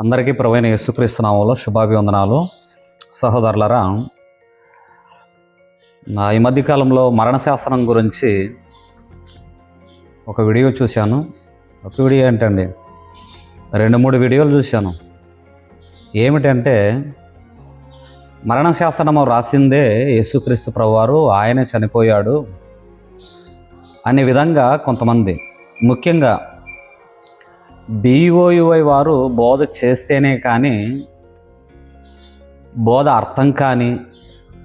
అందరికీ ప్రవీణ యేసుక్రీస్తునామంలో శుభాభివందనాలు. సహోదరులరా నా ఈ మధ్యకాలంలో మరణశాస్త్రం గురించి ఒక వీడియో చూశాను. ఒక వీడియో ఏంటండి? రెండు మూడు వీడియోలు చూశాను. ఏమిటంటే మరణశాసనము రాసిందే యేసుక్రీస్తు ప్రభువారు ఆయనే చనిపోయాడు అనే విధంగా కొంతమంది ముఖ్యంగా బీఓయుఐ వారు బోధ చేస్తేనే కానీ బోధ అర్థం కాని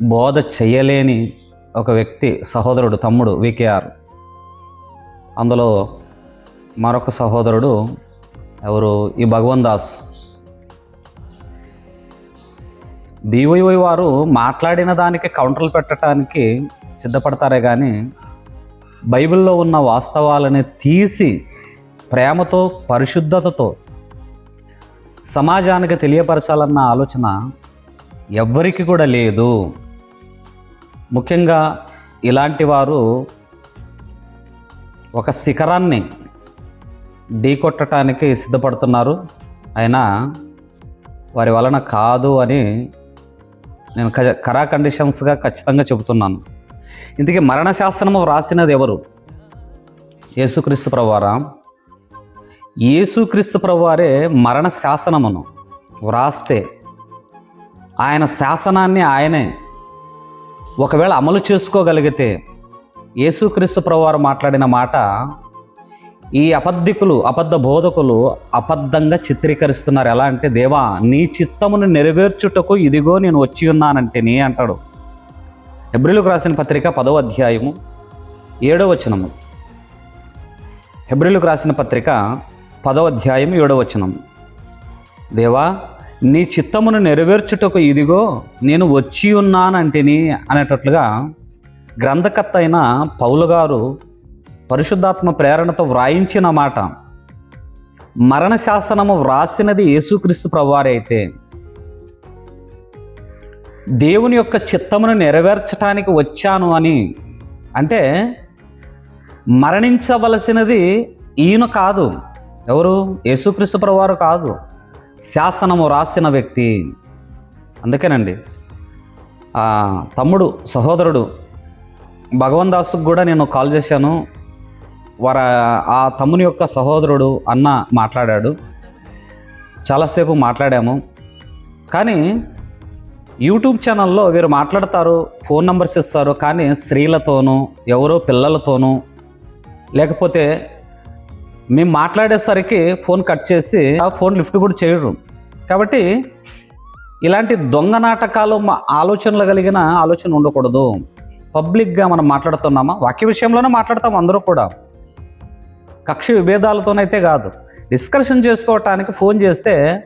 బోధ చేయలేని ఒక వ్యక్తి సహోదరుడు తమ్ముడు వికేఆర్. అందులో మరొక సహోదరుడు ఎవరు? ఈ భగవన్ దాస్ బీవైవై వారు మాట్లాడిన దానికి కౌంటర్లు పెట్టడానికి సిద్ధపడతారే కానీ బైబిల్లో ఉన్న వాస్తవాలని తీసి ప్రేమతో పరిశుద్ధతతో సమాజానికి తెలియపరచాలన్న ఆలోచన ఎవ్వరికి కూడా లేదు. ముఖ్యంగా ఇలాంటి వారు ఒక శిఖరాన్ని ఢీకొట్టడానికి సిద్ధపడుతున్నారు. అయినా వారి వలన కాదు అని నేను క- కరా కండిషన్స్గా ఖచ్చితంగా చెబుతున్నాను. ఇందుకే మరణశాస్త్రము వ్రాసినది ఎవరు? యేసుక్రీస్తు ప్రభారా యేసుక్రీస్తు ప్రభువారే మరణ శాసనమును వ్రాస్తే ఆయన శాసనాన్ని ఆయనే ఒకవేళ అమలు చేసుకోగలిగితే యేసుక్రీస్తు ప్రభువారు మాట్లాడిన మాట ఈ అబద్ధికులు అబద్ధ బోధకులు అబద్ధంగా చిత్రీకరిస్తున్నారు. ఎలా అంటే దేవా నీ చిత్తమును నెరవేర్చుటకు ఇదిగో నేను వచ్చి ఉన్నానంటే నీ అంటాడు. హెబ్రిలకు రాసిన పత్రిక పదవ అధ్యాయము ఏడో వచనము. హెబ్రిలకు రాసిన పత్రిక పదవ అధ్యాయం ఏడో దేవా నీ చిత్తమును నెరవేర్చుటకు ఇదిగో నేను వచ్చి ఉన్నానంటిని అనేటట్లుగా గ్రంథకర్త అయిన పౌలు గారు పరిశుద్ధాత్మ ప్రేరణతో వ్రాయించిన మాట. మరణ శాసనము వ్రాసినది యేసుక్రీస్తు ప్రభువారే అయితే దేవుని యొక్క చిత్తమును నెరవేర్చటానికి వచ్చాను అని. అంటే మరణించవలసినది ఈయన కాదు. ఎవరు? యేసుక్రీస్తు వారు కాదు. శాసనము రాసిన వ్యక్తి. అందుకేనండి తమ్ముడు సహోదరుడు భగవన్ దాసుకు కూడా నేను కాల్ చేశాను. వారు ఆ తమ్ముని యొక్క సహోదరుడు అన్న మాట్లాడాడు. చాలాసేపు మాట్లాడాము. కానీ యూట్యూబ్ ఛానల్లో వీరు మాట్లాడతారు ఫోన్ నెంబర్స్ ఇస్తారు కానీ స్త్రీలతోనూ ఎవరో పిల్లలతోనూ లేకపోతే మేము మాట్లాడేసరికి ఫోన్ కట్ చేసి ఆ ఫోన్ లిఫ్ట్ కూడా చేయరు. కాబట్టి ఇలాంటి దొంగ నాటకాలు మా ఆలోచనలు కలిగిన ఆలోచన ఉండకూడదు. పబ్లిక్గా మనం మాట్లాడుతున్నామా? వాక్య విషయంలోనే మాట్లాడతాం అందరూ కూడా. కక్ష విభేదాలతోనైతే కాదు. డిస్కషన్ చేసుకోవటానికి ఫోన్ చేస్తే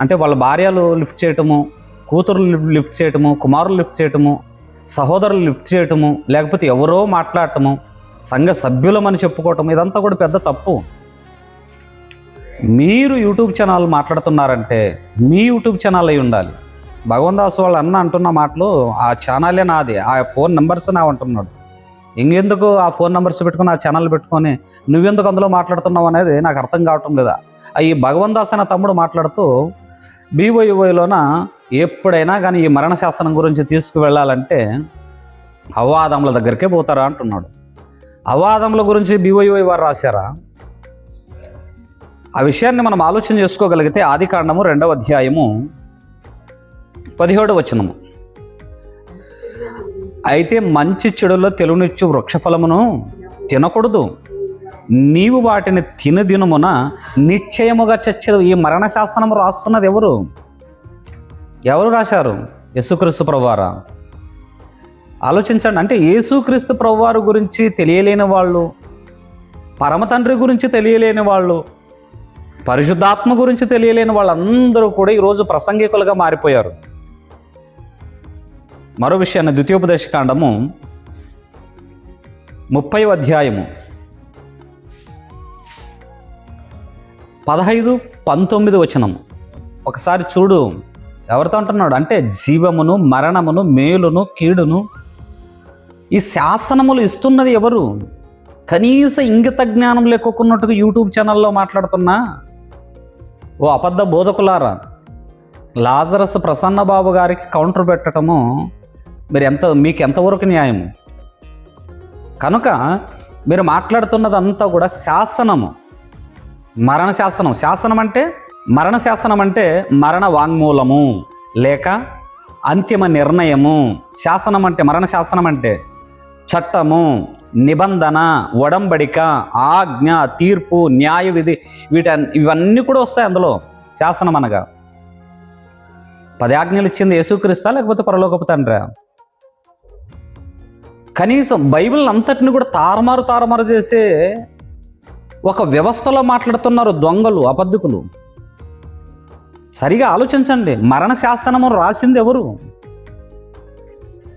అంటే వాళ్ళ భార్యలు లిఫ్ట్ చేయటము కూతురు లిఫ్ట్ చేయటము కుమారులు లిఫ్ట్ చేయటము సహోదరులు లిఫ్ట్ చేయటము లేకపోతే ఎవరో మాట్లాడటము సంఘ సభ్యులమని చెప్పుకోవటం ఇదంతా కూడా పెద్ద తప్పు. మీరు యూట్యూబ్ ఛానల్ మాట్లాడుతున్నారంటే మీ యూట్యూబ్ ఛానల్ అయి ఉండాలి. భగవందాస్ వాళ్ళు అన్న అంటున్న మాటలు ఆ ఛానలే నాది ఆ ఫోన్ నెంబర్స్ నా అంటున్నాడు. ఇంకెందుకు ఆ ఫోన్ నెంబర్స్ పెట్టుకొని ఆ ఛానల్ పెట్టుకొని నువ్వెందుకు అందులో మాట్లాడుతున్నావు అనేది నాకు అర్థం కావటం లేదా? ఈ భగవందాస్ అనే తమ్ముడు మాట్లాడుతూ బీవైఓలోన ఎప్పుడైనా కానీ ఈ మరణ శాసనం గురించి తీసుకువెళ్ళాలంటే అవాదముల దగ్గరికే పోతారా అంటున్నాడు. అవాదముల గురించి బీవైఓ వారు రాశారా? ఆ విషయాన్ని మనం ఆలోచన చేసుకోగలిగితే ఆది కాండము రెండవ అధ్యాయము పదిహేడు వచనము. అయితే మంచి చెడులో తెలునిచ్చు వృక్షఫలమును తినకూడదు. నీవు వాటిని తినదినమున నిశ్చయముగా చచ్చేది ఈ మరణ రాస్తున్నది ఎవరు? ఎవరు రాశారు? యేసుక్రీస్తు ప్రభువారా? ఆలోచించండి. అంటే యేసుక్రీస్తు ప్రభువారు గురించి తెలియలేని వాళ్ళు పరమతండ్రి గురించి తెలియలేని వాళ్ళు పరిశుద్ధాత్మ గురించి తెలియలేని వాళ్ళందరూ కూడా ఈరోజు ప్రసంగికులుగా మారిపోయారు. మరో విషయాన్ని ద్వితీయోపదేశ కాండము ముప్పై అధ్యాయము పదహైదు పంతొమ్మిది వచనము. ఒకసారి చూడు ఎవరితో అంటున్నాడు? అంటే జీవమును మరణమును మేలును కీడును ఈ శాసనములు ఇస్తున్నది ఎవరు? కనీస ఇంగిత జ్ఞానం లేకోకున్నట్టుగా యూట్యూబ్ ఛానల్లో మాట్లాడుతున్నా? ఓ అబద్ధ బోధకులారా లాజరస్ ప్రసన్న బాబు గారికి కౌంటర్ పెట్టడము మీరు ఎంత మీకు ఎంతవరకు న్యాయము? కనుక మీరు మాట్లాడుతున్నదంతా కూడా శాసనము. మరణ శాసనం. శాసనం అంటే మరణ శాసనం అంటే మరణ వాంగ్మూలము. లేక అంతిమ నిర్ణయము. శాసనం అంటే మరణ శాసనం అంటే చట్టము నిబంధన ఒడంబడిక ఆజ్ఞ తీర్పు న్యాయ విధి వీట ఇవన్నీ కూడా వస్తాయి అందులో శాసనం అనగా. పది ఆజ్ఞలు ఇచ్చింది యేసుక్రీస్తా లేకపోతే పరలోకపు తండ్రా? కనీసం బైబిల్ అంతటిని కూడా తారుమారు తారుమారు చేసే ఒక వ్యవస్థలో మాట్లాడుతున్నారు దొంగలు అబద్ధకులు. సరిగా ఆలోచించండి మరణ శాసనము రాసింది ఎవరు?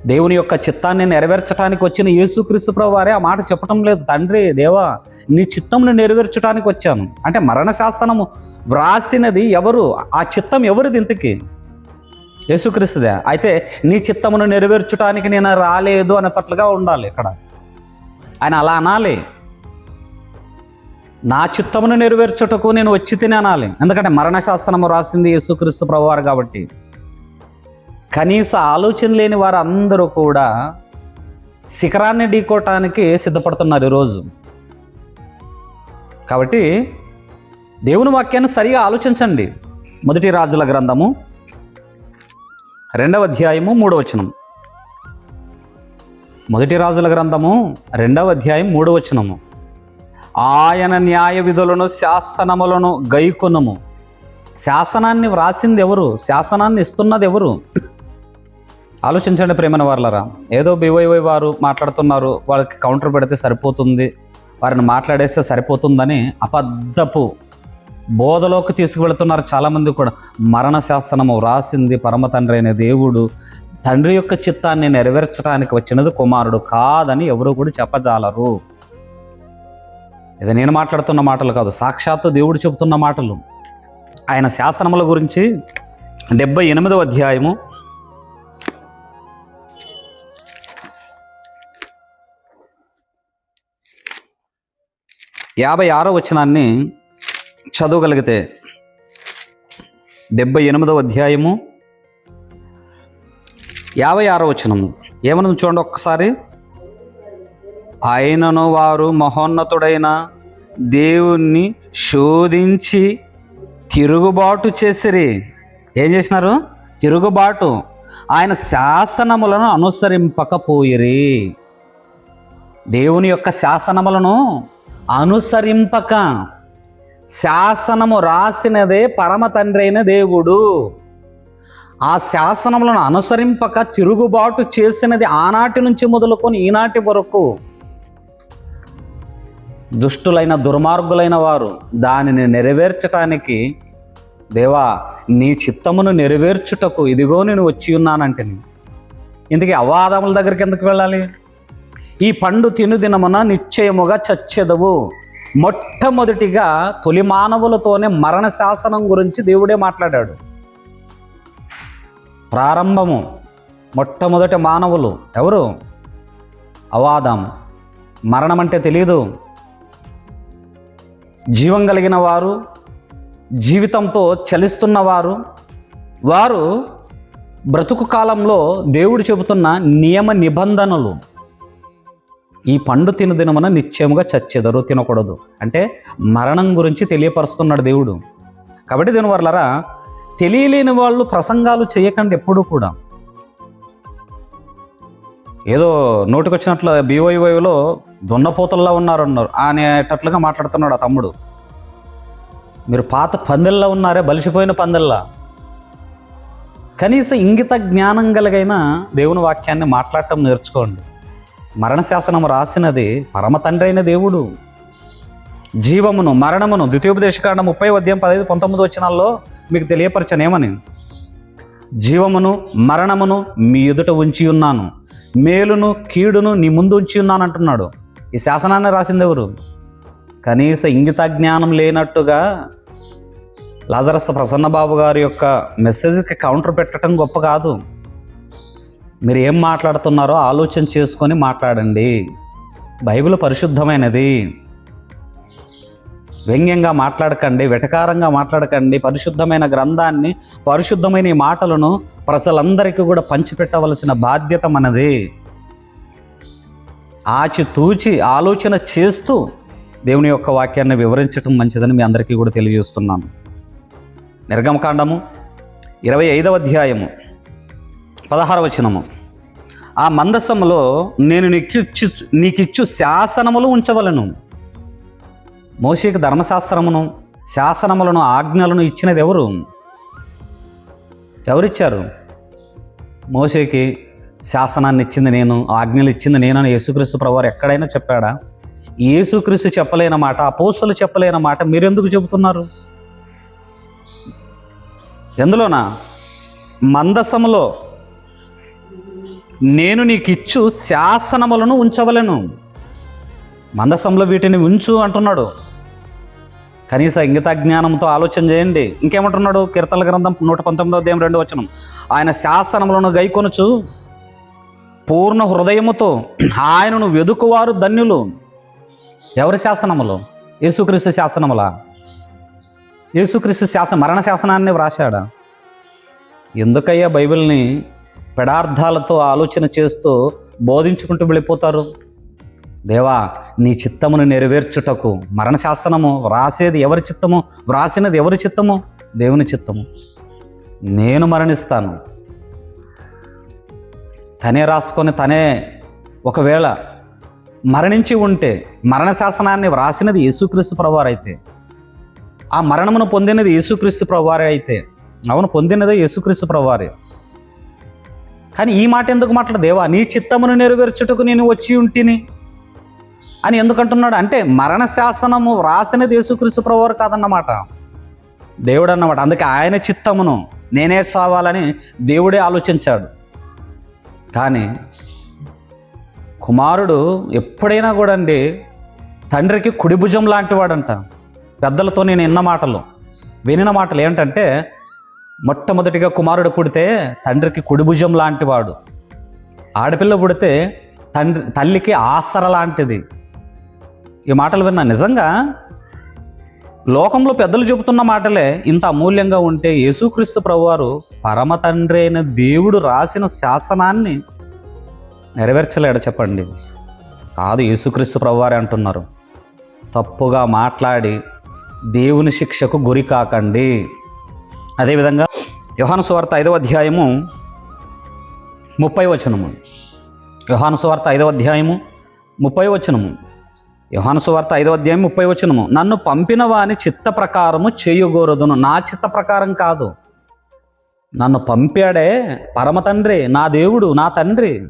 దేవుని యొక్క చిత్తాన్ని నెరవేర్చడానికి వచ్చిన యేసుక్రీస్తు ప్రభు వారే ఆ మాట చెప్పటం లేదు. తండ్రి దేవా నీ చిత్తమును నెరవేర్చడానికి వచ్చాను. అంటే మరణ శాసనము వ్రాసినది ఎవరు? ఆ చిత్తం ఎవరిది ఇంతకి? యేసుక్రీస్తుదే. అయితే నీ చిత్తమును నెరవేర్చడానికి నేను రాలేదు అనేటట్లుగా ఉండాలి ఇక్కడ. ఆయన అలా అనాలి. నా చిత్తమును నెరవేర్చుటకు నేను వచ్చి తిని అనాలి. ఎందుకంటే మరణ శాసనము రాసింది యేసుక్రీస్తు ప్రభువారు కాబట్టి. కనీస ఆలోచన లేని వారందరూ కూడా శిఖరాన్ని ఢీకోవటానికి సిద్ధపడుతున్నారు ఈరోజు. కాబట్టి దేవుని వాక్యాన్ని సరిగా ఆలోచించండి. మొదటి రాజుల గ్రంథము రెండవ అధ్యాయము మూడవ వచనం. మొదటి రాజుల గ్రంథము రెండవ అధ్యాయం మూడవ వచనము. ఆయన న్యాయ విధులను శాసనములను గైకొనము. శాసనాన్ని వ్రాసింది ఎవరు? శాసనాన్ని ఇస్తున్నది ఎవరు? ఆలోచించండి ప్రేమన వార్లరా. ఏదో బీవైవై వారు మాట్లాడుతున్నారు వాళ్ళకి కౌంటర్ పెడితే సరిపోతుంది వారిని మాట్లాడేస్తే సరిపోతుందని అబద్ధపు బోధలోకి తీసుకువెళుతున్నారు చాలామంది కూడా. మరణ శాసనము వ్రాసింది పరమ తండ్రి అయిన దేవుడు తండ్రి యొక్క చిత్తాన్ని నెరవేర్చడానికి వచ్చినది కుమారుడు కాదని ఎవరు కూడా చెప్పజాలరు. ఇది నేను మాట్లాడుతున్న మాటలు కాదు సాక్షాత్తు దేవుడు చెబుతున్న మాటలు. ఆయన శాసనముల గురించి డెబ్బై ఎనిమిదవ అధ్యాయము యాభై ఆరో వచనాన్ని చదవగలిగితే డెబ్బై ఎనిమిదవ అధ్యాయము యాభై ఆరో వచనము. ఏమన్నది చూడండి ఒక్కసారి. ఆయనను వారు మహోన్నతుడైన దేవుణ్ణి శోధించి తిరుగుబాటు చేసిరి. ఏం చేసినారు? తిరుగుబాటు. ఆయన శాసనములను అనుసరింపకపోయిరి. దేవుని యొక్క శాసనములను అనుసరింపక. శాసనము రాసినదే పరమ తండ్రి అయిన దేవుడు. ఆ శాసనములను అనుసరింపక తిరుగుబాటు చేసినది ఆనాటి నుంచి మొదలుకొని ఈనాటి వరకు. దుష్టులైన దుర్మార్గులైన వారు దానిని నెరవేర్చటానికి దేవా నీ చిత్తమును నెరవేర్చుటకు ఇదిగో నేను వచ్చి ఉన్నానంటే ఇందుకే అవాదముల దగ్గరికి ఎందుకు వెళ్ళాలి? ఈ పండు తిను దినమున నిశ్చయముగా చచ్చెదవు. మొట్టమొదటిగా తొలి మానవులతోనే మరణ శాసనం గురించి దేవుడే మాట్లాడాడు. ప్రారంభము మొట్టమొదటి మానవులు ఎవరు? అవాదం. మరణం అంటే తెలియదు జీవం కలిగిన వారు జీవితంతో చలిస్తున్నవారు వారు బ్రతుకు కాలంలో దేవుడు చెబుతున్న నియమ నిబంధనలు. ఈ పండు తిను దినమున నిశ్చయముగా చచ్చెదరు తినకూడదు. అంటే మరణం గురించి తెలియపరుస్తున్నాడు దేవుడు. కాబట్టి దీనివల్లరా తెలియలేని వాళ్ళు ప్రసంగాలు చేయకండి ఎప్పుడూ కూడా. ఏదో నోటికొచ్చినట్లు బీవైవైలో దున్నపోతుల్లో ఉన్నారు అన్నారు అనేటట్లుగా మాట్లాడుతున్నాడు ఆ తమ్ముడు. మీరు పాత పందెల్లా ఉన్నారే బలిసిపోయిన పందెల్లా. కనీస ఇంగిత జ్ఞానం కలిగైన దేవుని వాక్యాన్ని మాట్లాడటం నేర్చుకోండి. మరణశాసనం రాసినది పరమ తండ్రి అయిన దేవుడు. జీవమును మరణమును ద్వితీయోపదేశకాండ ముప్పై అధ్యాయం పదహైదు పంతొమ్మిది వచ్చినాల్లో మీకు తెలియపరచనేమని. జీవమును మరణమును మీ ఎదుట ఉంచి ఉన్నాను. మేలును కీడును నీ ముందు ఉంచి ఉన్నాను అంటున్నాడు. ఈ శాసనాన్ని రాసింది ఎవరు? కనీస ఇంగిత జ్ఞానం లేనట్టుగా లాజరస్ ప్రసన్నబాబు గారి యొక్క మెసేజ్కి కౌంటర్ పెట్టడం గొప్ప కాదు. మీరు ఏం మాట్లాడుతున్నారో ఆలోచన చేసుకొని మాట్లాడండి. బైబిల్ పరిశుద్ధమైనది. వ్యంగ్యంగా మాట్లాడకండి వెటకారంగా మాట్లాడకండి పరిశుద్ధమైన గ్రంథాన్ని పరిశుద్ధమైన ఈ మాటలను ప్రజలందరికీ కూడా పంచిపెట్టవలసిన బాధ్యత మనది. ఆచి తూచి ఆలోచన చేస్తూ దేవుని యొక్క వాక్యాన్ని వివరించడం మంచిదని మీ అందరికీ కూడా తెలియజేస్తున్నాను. నిర్గమకాండము ఇరవై ఐదవ అధ్యాయము. పదహార వచనము. ఆ మందసములో నేను నీకిచ్చు నీకిచ్చు శాసనములు ఉంచవలను. మోషేకి ధర్మశాస్త్రమును శాసనములను ఆజ్ఞలను ఇచ్చినది ఎవరు? ఎవరిచ్చారు? మోషేకి శాసనాన్ని ఇచ్చింది నేను ఆజ్ఞలు ఇచ్చింది నేను అని యేసుక్రీస్తు ప్రభువారు ఎక్కడైనా చెప్పాడా? యేసుక్రీస్తు చెప్పలేని మాట అపోస్తులు చెప్పలేని మాట మీరెందుకు చెబుతున్నారు? ఎందులోనా? మందసములో నేను నీకిచ్చు శాసనములను ఉంచవలను. మందసంలో వీటిని ఉంచు అంటున్నాడు. కనీస ఇంగిత జ్ఞానంతో ఆలోచన చేయండి. ఇంకేమంటున్నాడు? కీర్తన గ్రంథం నూట పంతొమ్మిదో అధ్యాయం రెండు వచనం. ఆయన శాసనములను గైకొనుచు పూర్ణ హృదయముతో ఆయనను వెదుకువారు ధన్యులు. ఎవరి శాసనములు? యేసుక్రీస్తు శాసనములా? యేసుక్రీస్తు శాసన మరణ శాసనాన్ని వ్రాశాడా? ఎందుకయ్యా బైబిల్ని పెడార్థాలతో ఆలోచన చేస్తూ బోధించుకుంటూ వెళ్ళిపోతారు. దేవా నీ చిత్తమును నెరవేర్చుటకు మరణశాసనము వ్రాసేది ఎవరి చిత్తము? వ్రాసినది ఎవరి చిత్తము? దేవుని చిత్తము. నేను మరణిస్తాను. తనే రాసుకొని తనే ఒకవేళ మరణించి ఉంటే మరణ శాసనాన్ని వ్రాసినది యేసుక్రీస్తు ప్రభువారైతే ఆ మరణమును పొందినది యేసుక్రీస్తు ప్రభువారే అయితే అవును పొందినదే యేసుక్రీస్తు ప్రభువారే. కానీ ఈ మాట ఎందుకు మాట్లాడు? దేవా నీ చిత్తమును నెరవేర్చుటకు నేను వచ్చి ఉంటిని. అని ఎందుకంటున్నాడు? అంటే మరణ శాసనము వ్రాసినది యేసుక్రీస్తు ప్రభువారు కాదన్నమాట. దేవుడు అన్నమాట అందుకే ఆయన చిత్తమును నేనే చావాలని దేవుడే ఆలోచించాడు. కానీ కుమారుడు ఎప్పుడైనా కూడా అండి తండ్రికి కుడి భుజం లాంటి వాడంట పెద్దలతో నేను విన్న మాటలు వినిన మాటలు ఏంటంటే మొట్టమొదటిగా కుమారుడు పుడితే తండ్రికి కుడి భుజం లాంటి వాడు. ఆడపిల్ల పుడితే తండ్రి తల్లికి ఆసర లాంటిది. ఈ మాటలు విన్నా నిజంగా? లోకంలో పెద్దలు చెబుతున్న మాటలే ఇంత అమూల్యంగా ఉంటే యేసుక్రీస్తు ప్రభువారు పరమ తండ్రి అయిన దేవుడు రాసిన శాసనాన్ని నెరవేర్చలేడు చెప్పండి. కాదు యేసుక్రీస్తు ప్రభువారే అంటున్నారు. తప్పుగా మాట్లాడి దేవుని శిక్షకు గురి కాకండి. అదేవిధంగా యోహాను సువార్త ఐదవ అధ్యాయము ముప్పై వచనము. యోహాను సువార్త ఐదవ అధ్యాయము ముప్పై వచనము. యోహాను సువార్త ఐదవ అధ్యాయం ముప్పై వచనము. నన్ను పంపిన వాని చిత్త ప్రకారము చేయగోరదును. నా చిత్త ప్రకారం కాదు. నన్ను పంపాడే పరమ తండ్రి నా దేవుడు నా తండ్రి.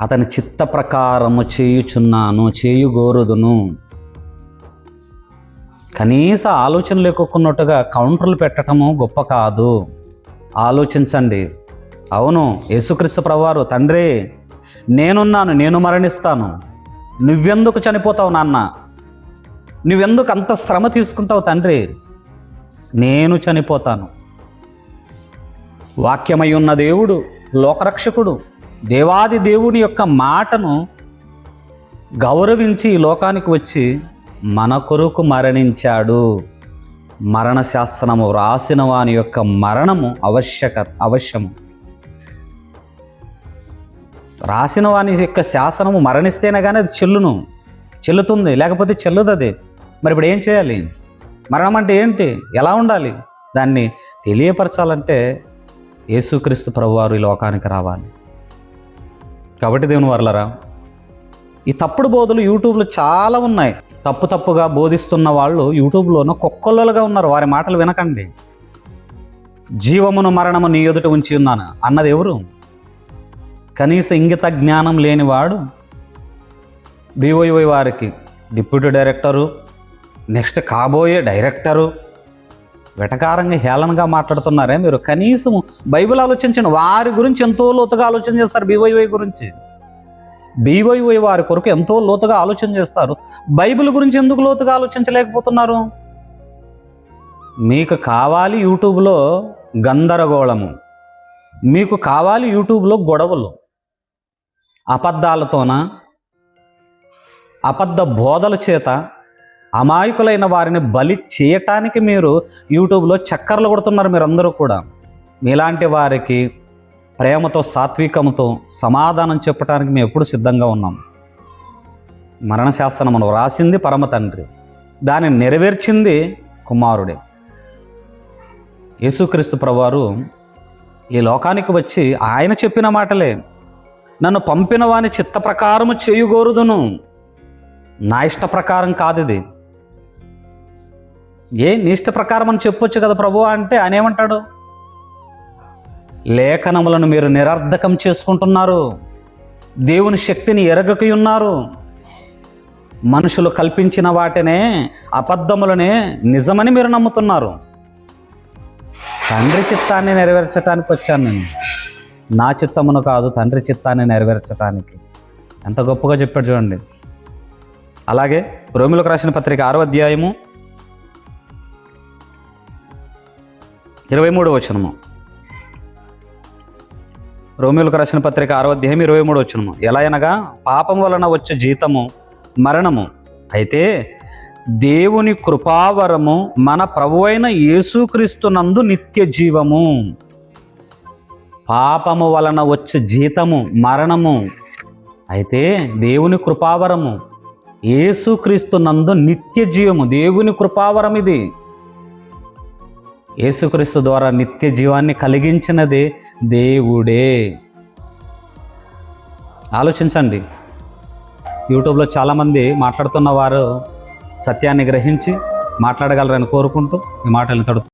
అతని చిత్త ప్రకారము చేయుచున్నాను చేయుగోరుదును. కనీస ఆలోచన లేకున్నట్టుగా కౌంటర్లు పెట్టడము గొప్ప కాదు. ఆలోచించండి. అవును యేసుక్రీస్తు ప్రవారు తండ్రి నేనున్నాను నేను మరణిస్తాను. నువ్వెందుకు చనిపోతావు నాన్న? నువ్వెందుకు అంత శ్రమ తీసుకుంటావు తండ్రి? నేను చనిపోతాను. వాక్యమై ఉన్న దేవుడు లోకరక్షకుడు దేవాది దేవుని యొక్క మాటను గౌరవించి ఈ లోకానికి వచ్చి మన కొరకు మరణించాడు. మరణ శాసనము వాని యొక్క మరణము ఆవశ్యక అవశ్యము. రాసిన వాని యొక్క శాసనము మరణిస్తేనే కానీ అది చెల్లును చెల్లుతుంది లేకపోతే చెల్లదు అది మరి ఇప్పుడు ఏం చేయాలి? మరణం అంటే ఏంటి? ఎలా ఉండాలి? దాన్ని తెలియపరచాలంటే యేసుక్రీస్తు ప్రభువారు ఈ లోకానికి రావాలి. కాబట్టి దేవుని వర్లరా ఈ తప్పుడు బోధలు యూట్యూబ్లో చాలా ఉన్నాయి. తప్పు తప్పుగా బోధిస్తున్న వాళ్ళు యూట్యూబ్లోనూ కుక్కలుగా ఉన్నారు. వారి మాటలు వినకండి. జీవమును మరణము నీ ఎదుట ఉంచి ఉన్నాను. అన్నది ఎవరు? కనీస ఇంగిత జ్ఞానం లేనివాడు బీఓఈ వారికి డిప్యూటీ డైరెక్టరు నెక్స్ట్ కాబోయే డైరెక్టరు వెటకారంగా హేళనగా మాట్లాడుతున్నారే మీరు. కనీసం బైబిల్ ఆలోచించండి. వారి గురించి ఎంతో లోతుగా ఆలోచన చేస్తారు బీవైవై గురించి. బీవైవై వారి కొరకు ఎంతో లోతుగా ఆలోచన చేస్తారు. బైబిల్ గురించి ఎందుకు లోతుగా ఆలోచించలేకపోతున్నారు? మీకు కావాలి యూట్యూబ్లో గందరగోళము. మీకు కావాలి యూట్యూబ్లో గొడవలు. అబద్ధాలతోన? అబద్ధ బోధల చేత అమాయకులైన వారిని బలి చేయటానికి మీరు యూట్యూబ్లో చక్కర్లు కొడుతున్నారు మీరందరూ కూడా. మీలాంటి వారికి ప్రేమతో సాత్వికముతో సమాధానం చెప్పడానికి మేము ఎప్పుడు సిద్ధంగా ఉన్నాం. మరణశాసనమును రాసింది పరమ తండ్రి. దాన్ని నెరవేర్చింది కుమారుడే. యేసుక్రీస్తు ప్రభువారు ఈ లోకానికి వచ్చి ఆయన చెప్పిన మాటలే నన్ను పంపిన వాని చిత్త ప్రకారము చేయుగోరుదును. నా ఇష్ట ప్రకారం కాదు ఇది ఏ నీ ఇష్ట ప్రకారం అని చెప్పొచ్చు కదా ప్రభు అంటే ఆయన ఏమంటాడు? లేఖనములను మీరు నిరర్ధకం చేసుకుంటున్నారు. దేవుని శక్తిని ఎరగకి ఉన్నారు మనుషులు కల్పించిన వాటినే అబద్ధములనే నిజమని మీరు నమ్ముతున్నారు. తండ్రి చిత్తాన్ని నెరవేర్చడానికి వచ్చాను నేను. నా చిత్తమును కాదు తండ్రి చిత్తాన్ని నెరవేర్చడానికి ఎంత గొప్పగా చెప్పాడు చూడండి. అలాగే రోమిలకు రాసిన పత్రిక ఆరో అధ్యాయము ఇరవై మూడు వచనము. రోమిలకు రాసిన పత్రిక ఆరో అధ్యాయం ఇరవై మూడు వచ్చును ఎలా అనగా పాపం వలన వచ్చే జీతము మరణము. అయితే దేవుని కృపావరము మన ప్రభువైన యేసుక్రీస్తునందు నిత్య జీవము. పాపము వలన వచ్చే జీతము మరణము. అయితే దేవుని కృపావరము యేసుక్రీస్తునందు నిత్య జీవము. దేవుని కృపావరం ఇది యేసుక్రీస్తు ద్వారా నిత్య జీవాన్ని కలిగించినది దేవుడే. ఆలోచించండి. యూట్యూబ్లో చాలామంది మాట్లాడుతున్న వారు సత్యాన్ని గ్రహించి మాట్లాడగలరని కోరుకుంటూ ఈ మాటలను తడు